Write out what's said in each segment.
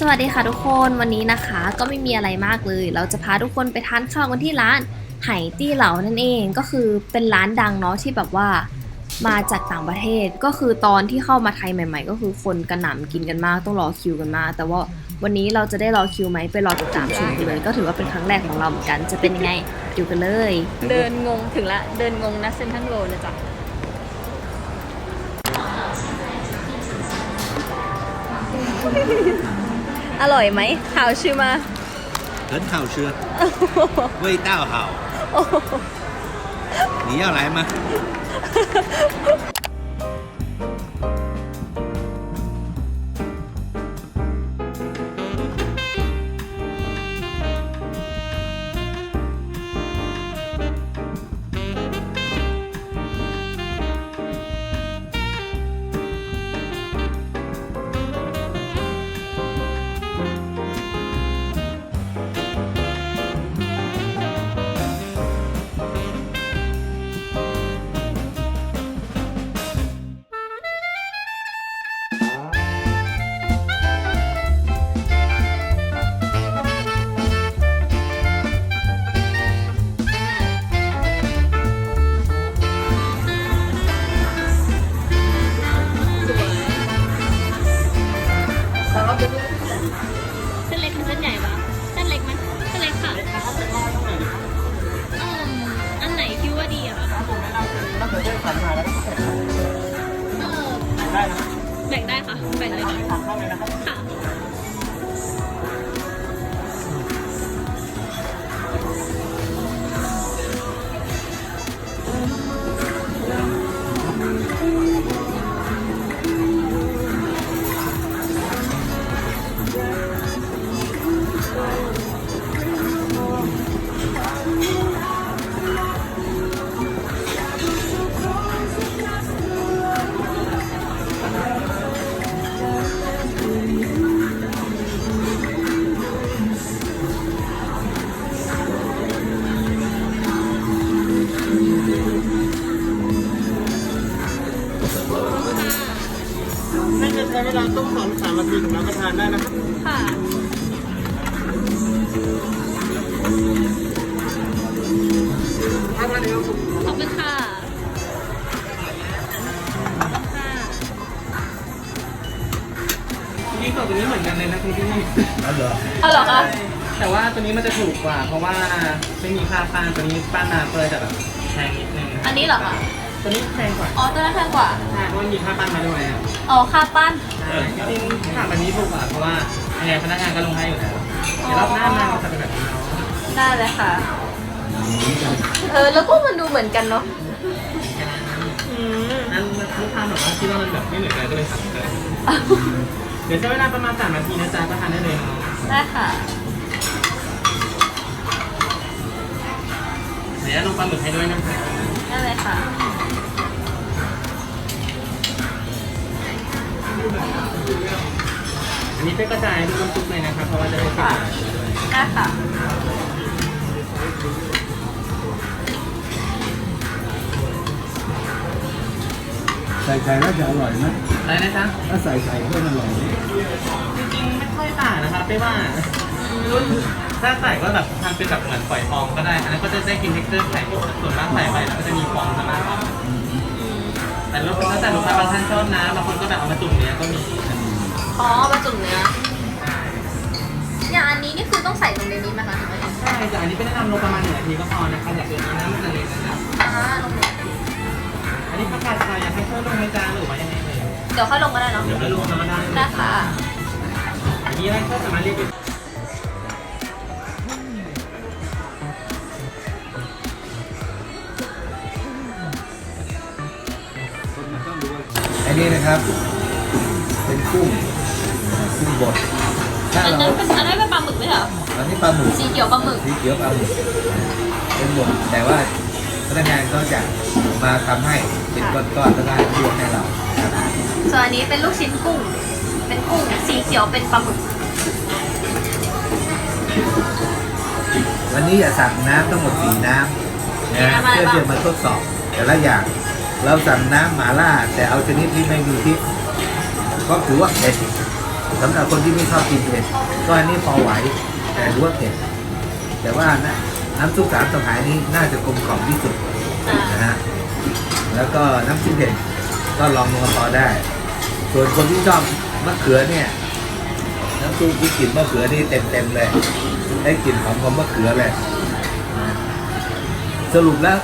สวัสดีค่ะทุกคนวันนี้นะคะก็ไม่มีอะไรมากเลย เราจะพาทุกคนไปทานข้าวกันที่ร้านไหตี้เหลานั่นเองก็คือเป็นร้านดังเนาะที่แบบว่ามาจากต่างประเทศก็คือตอนที่เข้ามาไทยใหม่ ๆ ก็คือคนกระหน่ำกินกันมากต้องรอคิวกันมากแต่ว่าวันนี้เราจะได้รอคิวไหมไปรอติดตามชมกันเลย ก็ถือว่าเป็นครั้งแรกของเราเหมือนกันจะเป็นยังไงดูกันเลย เดินงงถึงละเดินงงนะเซนทันโรนะจ๊ะ อร่อยไหมข่าวชื่อมา 很好吃，味道好。你要来吗？ แบ่งได้ค่ะ แบ่งเลยค่ะ แต่ว่าตัวนี้มันจะถูกกว่า เพราะว่าไม่มีค่าปั้นตัวนี้ปั้นมาเพื่อจะแบบแพงนิดนึงอันนี้เหรอคะ ตัวนี้แพงกว่าอ๋อตัวนั้นแพงกว่า ใช่เพราะว่ามีค่าปั้นมาด้วยอะอ๋อค่าปั้น ใช่จริงๆค่าแบบนี้ถูกกว่าเพราะว่ายังไงพนักงานก็ลงให้อยู่แล้วเดี๋ยวรอบหน้ามาเราจะเป็นแบบนี้เนาะได้เลยค่ะ เออ แล้วก็มันดูเหมือนกันเนาะ อืมนั้นลูกค้าแบบว่าคิดว่ามันแบบไม่เหมือนกันก็เลยสั่งเลยเดี๋ยวใช้เวลาประมาณสามนาทีนะจ๊ะประทานได้เลยเนาะ ได้ค่ะ ดี๋ยวลงปลาหมึกให้ด้วยนะคะได้เลยค่ะอันนี้เป็นกระจายทุกน้ำซุปเลยนะครับเพราะว่าจะได้เก็บไว้ด้วยได้ค่ะใส่ไข่น่าจะอร่อยนะอะไรนะจ๊ะถ้าใส่ไข่ก็อร่อยจริงๆไม่ค่อยต่างนะครับไม่ว่า ถ้าใส่ก็แบบทำเป็นแบบเหมือนฝอยทองก็ได้ อันนั้นก็จะได้กินเท็กเจอร์ไข่ส่วนมากใส่ไปแล้วก็จะมีฟองสมากกว่าแต่ลูกแล้วแต่ลูกค้าบางท่านชอบนะบางคนก็แบบเอามาจุ่มเนี้ยก็มีอ๋อมาจุ่มเนื้ออย่างอันนี้นี่คือต้องใส่ลงในนี้ไหมคะถึงจะเห็นใช่แต่อันนี้เป็นแนะนำลงประมาณหนึ่งนาทีก็พอนะครับอย่างตัวนี้นะมันจะเล็กนะครับอ่าลงเลยอันนี้ผักกาดชายอยากให้ช่วยลงในจานหรือว่ายังไงเลยเดี๋ยวค่อยลงก็ได้เนาะเดี๋ยวไปลงมาได้ได้ค่ะมีอะไรก็สามารถเรียก นนี้นะครับ เป็นกุ้งกุ้งบดถ้าอันเรานั้นเป็นอันนั้นเป็นปลาหมึกไหมเหรออันนี้ปลาหมึกสีเขียวปลาหมึกสีเขียวปลาหมึกเป็นบดแต่ว่าพนักงานเขาจะมาทำให้เป็นก้อนๆแล้วก็ลวกให้เราครับส่วนอันนี้เป็นลูกชิ้นกุ้ง เป็นกุ้งสีเขียวเป็นปลาหมึกวันนี้อย่าสั่งน้ำทั้งหมดสี่น้ำนะน้ำอะไรเพื่อบ้างจะมาทดสอบแต่ละอย่าง เราสั่งน้ำหมาล่า แต่เอาชนิดที่ไม่มีพริกเพราะถือว่าเผ็ดสำหรับคนที่ไม่ชอบกินเผ็ดก็อันนี้พอไหวแต่รู้ว่าเผ็ดแต่ว่านะน้ำซุปสามสหายนี้น่าจะกลมกล่อมที่สุดนะฮะแล้วก็น้ำจิ้มเผ็ดก็ลองลงมาพอได้ ส่วนคนที่ชอบมะเขือเนี่ยน้ำซุปที่กลิ่นมะเขือนี่เต็มๆเลยได้กลิ่นหอมของมะเขือเลยสรุปแล้ว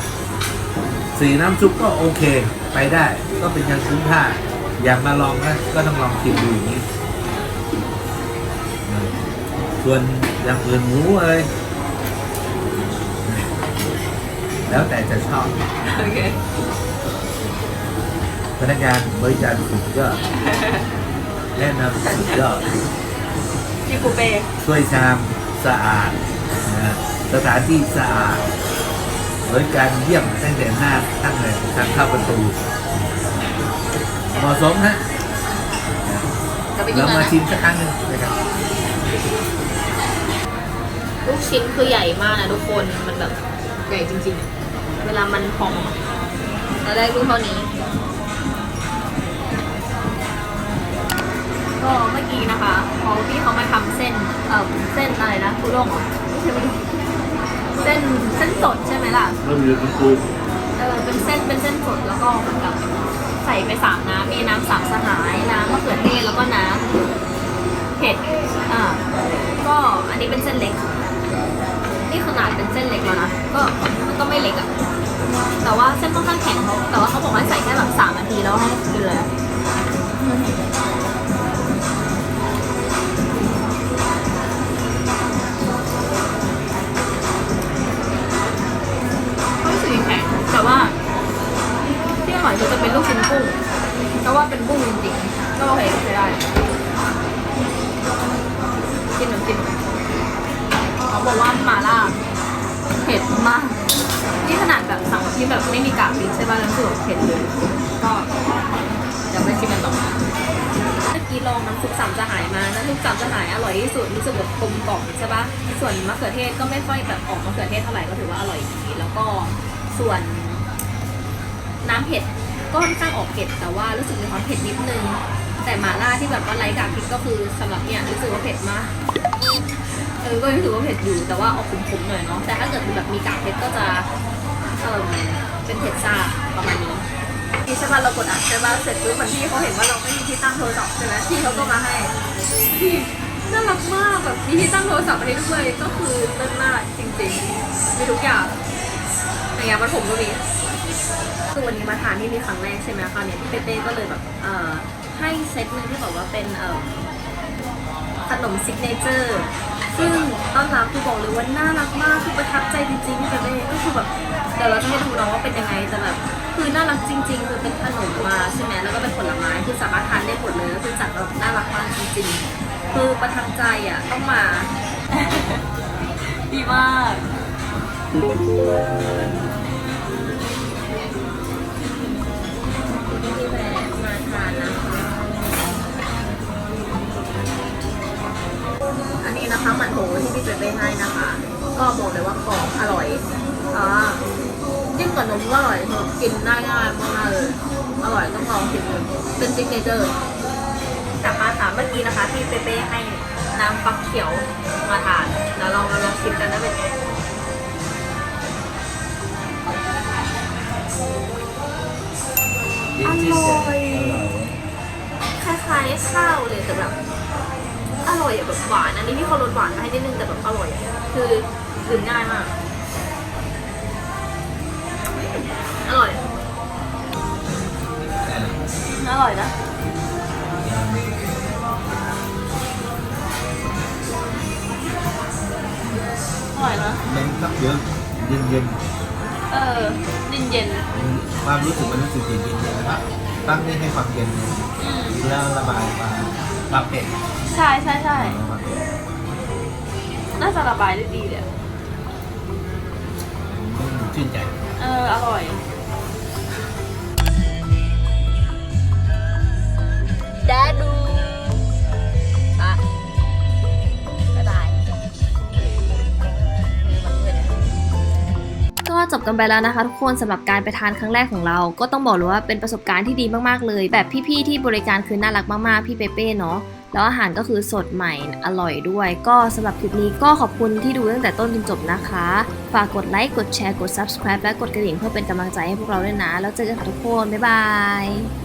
สีน้ำซุปก็โอเค ไปได้ ก็เป็นยังคุ้มค่า อยากมาลองนะก็ต้องลองชิมดูอย่างนี้อืมส่วนอย่างอื่นหมูเอ้ยแล้วแต่จะชอบโอเคพนักงานบริการสุดยอดแนะนำสุดยอดพี่ปูเป้ช่วยชามสะอาดนะสถานที่สะอาด บริการเยี่ยมตั้งแต่หน้าตั้งแต่ทางเข้าประตูเหมาะสมนะจะไปกินเรากันมานะชิมสักครั้งหนึ่งนะครับลูกชิ้นคือใหญ่มากนะทุกคนมันแบบใหญ่จริงๆ เวลามันพองอะแล้วได้ลูกเท่านี้ ก็เมื่อกี้นะคะพอพี่เขามาทำเส้นเอ่อเส้นอะไรนะคุด้งเหรอไม่ใช่ไม่รู้ เส้นเส้นสดใช่ไหมล่ะเรามีคุณครูเออเป็นเส้นเป็นเส้นสดแล้วก็เหมือนกับใส่ไปสามน้ำมีน้ำสามสหายน้ำมะเขือเทศแล้วก็น้ำเผ็ดอ่าก็อันนี้เป็นเส้นเล็ก นี่ขนาดเป็นเส้นเล็กแล้วนะก็มันก็ไม่เล็กอะแต่ว่าเส้นค่อนข้างแข็งเขาแต่ว่าเขาบอกว่าใส่แค่แบบสามนาทีแล้วให้เกลือ มาล่าเผ็ดมาก นี่ขนาดแบบสั่งที่แบบไม่มีกากพริกใช่ป่ะแล้วรู้สึกว่าเผ็ดเลย ก็เดี๋ยวไปชิมกันต่อเมื่อกี้ลองน้ำซุปสามสหายมาน้ำซุปสามสหายอร่อยที่สุดรู้สึกแบบกลมกล่อมใช่ป่ะส่วนมะเขือเทศก็ไม่ค่อยแบบออกมะเขือเทศเท่าไหร่ก็ถือว่าอร่อยดีแล้วก็ส่วนน้ำเผ็ดก็ค่อนข้างออกเผ็ดแต่ว่ารู้สึกมีความเผ็ดนิดนึง แต่หม่าล่าที่แบบว่าไร้กากพริกก็คือสำหรับเนี่ยรู้สึกว่าเผ็ดมาก เออ ก็รู้สึกว่าเผ็ดอยู่แต่ว่าออกขมๆหน่อยเนาะ แต่ถ้าเกิดเป็นแบบมีกากเผ็ดก็จะ เออเป็นเผ็ดซ่าประมาณนี้ที่ใช่ป่ะเรากดอัดใช่ป่ะเสร็จปุ๊บเหมือนพี่เขาเห็นว่าเราไม่มีที่ตั้งโทรศัพท์ใช่ไหมพี่เขาก็มาให้พี่น่ารักมากแบบมีที่ตั้งโทรศัพท์ให้ด้วยก็คือเลิศมากจริงๆมีทุกอย่างอย่างเงี้ยมันผมก็มีคือวันนี้มาทานที่นี่ครั้งแรกใช่ไหมคะเนี่ยพี่เป้ก็เลยแบบเอ่อ ให้เซตหนึ่งที่บอกว่าเป็นเออขนมซิกเนเจอร์ซึ่งต้อนรับคือบอกเลยว่าน่ารักมากคือประทับใจจริงๆพี่เป้ก็คือแบบเดี๋ยวเราจะให้ดูนะว่าเป็นยังไงแต่แบบคือน่ารักจริง ๆ คือเป็นขนมมาใช่ไหมแล้วก็เป็นผลไม้คือสามารถทานได้หมดเลยก็คือจัดแบบน่ารักมากจริงๆ คือประทับใจอะต้องมา ดีมาก นนี้นะคะหมันโถที่พี่เป๊ให้นะคะ ก็บอกเลยว่ากรอบอร่อยอ่าจิ้มกับนมก็อร่อยคือกินได้ง่ายมากๆเลยอร่อยต้องลองชิมดูเป็นซิกเนเจอร์กลับมาถามเมื่อกี้นะคะที่เป๊ให้น้ำฟักเขียวมาทานแล้วลองมาลองชิมกันนะเป็นไงจิ้มจิ้มเนี่ยอร่อยคล้ายๆข้าวเลยแต่แบบอ ร่อยอะแบบหวานอันนี้พี่เขาลดหวานมาให้นิดนึงแต่แบบอร่อยอะคือดื่มง่ายมาก อร่อย อร่อยนะอร่อยนะมันก็เยอะเย็นเย็นเออเย็นเย็นๆความรู้สึกมันรู้สึกเย็นเย็นๆนะครับตั้งนี่ให้ความเย็นแล้วระบายความ ความเผ็ดใช่ใช่ใช่ความเผ็ดน่าจะระบายได้ดีเลยอะอืมชื่นใจ เออ อร่อย ก็จบกันไปแล้วนะคะทุกคนสำหรับการไปทานครั้งแรกของเรา ก็ต้องบอกเลยว่าเป็นประสบการณ์ที่ดีมากๆเลย แบบพี่ๆที่บริการคือน่ารักมากๆพี่เปเป้เนาะแล้วอาหารก็คือสดใหม่อร่อยด้วย ก็สำหรับคลิปนี้ก็ขอบคุณที่ดูตั้งแต่ต้นจนจบนะคะ ฝากกดไลค์ กดแชร์ กด subscribe และกดกระดิ่งเพื่อเป็นกำลังใจให้พวกเราด้วยนะ แล้วเจอกันค่ะทุกคน บ๊ายบาย